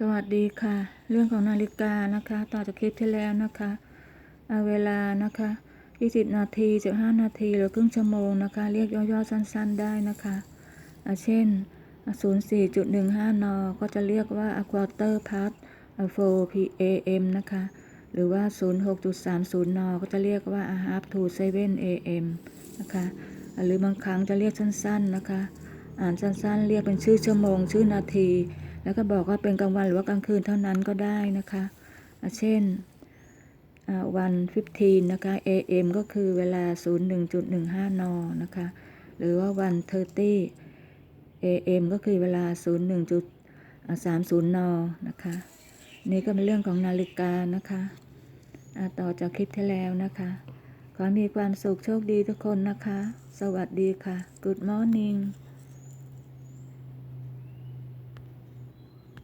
สวัสดีค่ะ เรื่องของนาฬิกานะคะ ต่อจากคลิปที่แล้วนะคะเอาเวลานะคะ20 นาที15นาทีหรือครึ่งชั่วโมงนะคะ เรียกย่อๆสั้นๆได้นะคะอะเช่น 04.15 น ก็จะเรียกว่า a quarter past 4 pm นะคะ หรือว่า 06.30 น ก็จะเรียกว่า a half to 7 am นะคะอะหรือบางครั้งจะเรียกสั้นๆนะคะ อ่านสั้นๆ เรียกเป็นชื่อชั่วโมง ชื่อนาที แล้วก็บอกว่าเป็นกลางวันหรือว่ากลางคืนเท่านั้นก็ได้นะคะเช่นวัน15นะคะ AM ก็คือเวลา 01.15 น นะคะ หรือว่าวัน30 AM ก็คือเวลา 01.30 น นะคะ นี่ก็เป็นเรื่องของนาฬิกานะคะะต่อจากคลิปที่แล้วนะคะ ขอมีความสุขโชคดีทุกคนนะคะ สวัสดีค่ะ Good morning